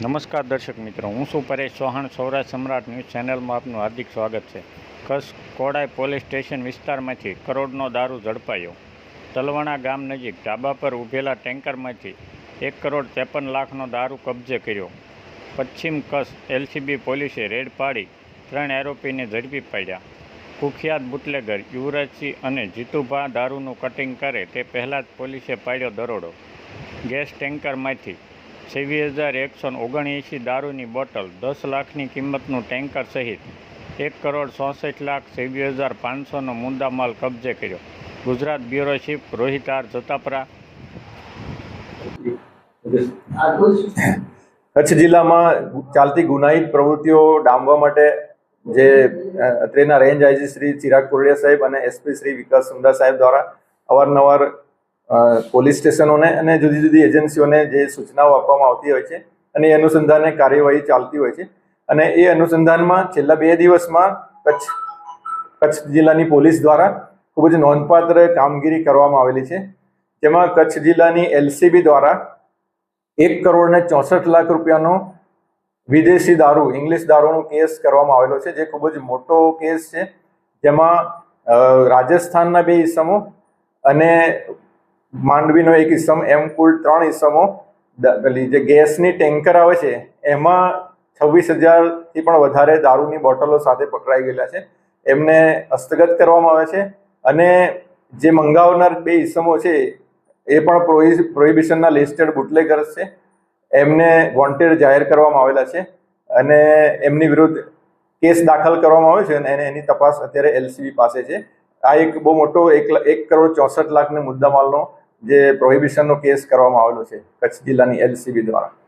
નમસ્કાર દર્શક મિત્રો, હું શું પરેશ ચૌહાણ, સૌરાષ્ટ્ર સમ્રાટ ન્યૂઝ ચેનલમાં આપનું હાર્દિક સ્વાગત છે. કસ કોડાઈ પોલીસ સ્ટેશન વિસ્તારમાંથી કરોડનો દારૂ ઝડપાયો. તલવણા ગામ નજીક ઢાબા પર ઊભેલા ટેન્કરમાંથી એક કરોડ ત્રેપન લાખનો દારૂ કબજે કર્યો. પશ્ચિમ કચ્છ એલસીબી પોલીસે રેડ પાડી ત્રણ આરોપીને ઝડપી પાડ્યા. કુખ્યાત બુટલેગર યુવરાજસિંહ અને જીતુભા દારૂનું કટિંગ કરે તે પહેલાં જ પોલીસે પાડ્યો દરોડો. ગેસ ટેન્કરમાંથી છવ્વીસ હજાર એકસો ઓગણએંસી દારૂની બોટલ દસ લાખની કિંમતનું ટેન્કર સહિત એક કરોડ ચોસઠ લાખ છવ્વીસ હજાર પાંચસોનો મુદ્દામાલ કબજે કર્યો. Gujarat bureau chief Rohit R Jatapara. Kutch જિલ્લામાં ચાલતી ગુનાહિત પ્રવૃત્તિઓ ડામવા માટે જે અત્રેના રેન્જ આઈજી શ્રી ચિરાગ કોરડિયા સાહેબ અને એસપી શ્રી વિકાસ સુંદર સાહેબ દ્વારા અવારનવાર પોલીસ સ્ટેશનોને અને જુદી જુદી એજન્સીઓને જે સૂચનાઓ આપવામાં આવતી હોય છે અને એ અનુસંધાને કાર્યવાહી ચાલતી હોય છે. અને એ અનુસંધાનમાં છેલ્લા બે દિવસમાં કચ્છ કચ્છ જિલ્લાની પોલીસ દ્વારા ખૂબ જ નોંધપાત્ર કામગીરી કરવામાં આવેલી છે. જેમાં કચ્છ જિલ્લાની એલસીબી દ્વારા એક કરોડ ને ચોસઠ લાખ રૂપિયાનો વિદેશી દારૂ, ઇંગ્લિશ દારૂનો કેસ કરવામાં આવેલો છે, જે ખૂબ જ મોટો કેસ છે. જેમાં રાજસ્થાનના બે ઇસમો અને માંડવીનો એક ઇસમ એમ કુલ ત્રણ ઇસમો પેલી જે ગેસની ટેન્કર આવે છે, એમાં છવ્વીસ હજારથી પણ વધારે દારૂની બોટલો સાથે પકડાઈ ગયેલા છે. એમને હસ્તગત કરવામાં આવે છે અને જે મંગાવનાર બે ઇસમો છે, એ પણ પ્રોહિ, પ્રોહિબિશનના લિસ્ટેડ બુટલેગર્સ છે. એમને વોન્ટેડ જાહેર કરવામાં આવેલા છે અને એમની વિરુદ્ધ કેસ દાખલ કરવામાં આવ્યો છે અને એને- એની તપાસ અત્યારે એલસીબી પાસે છે. આ એક બહુ મોટો એક કરોડ ચોસઠ લાખના મુદ્દામાલનો જે પ્રોહિબિશનનો કેસ કરવામાં આવેલો છે કચ્છ જિલ્લાની એલસીબી દ્વારા.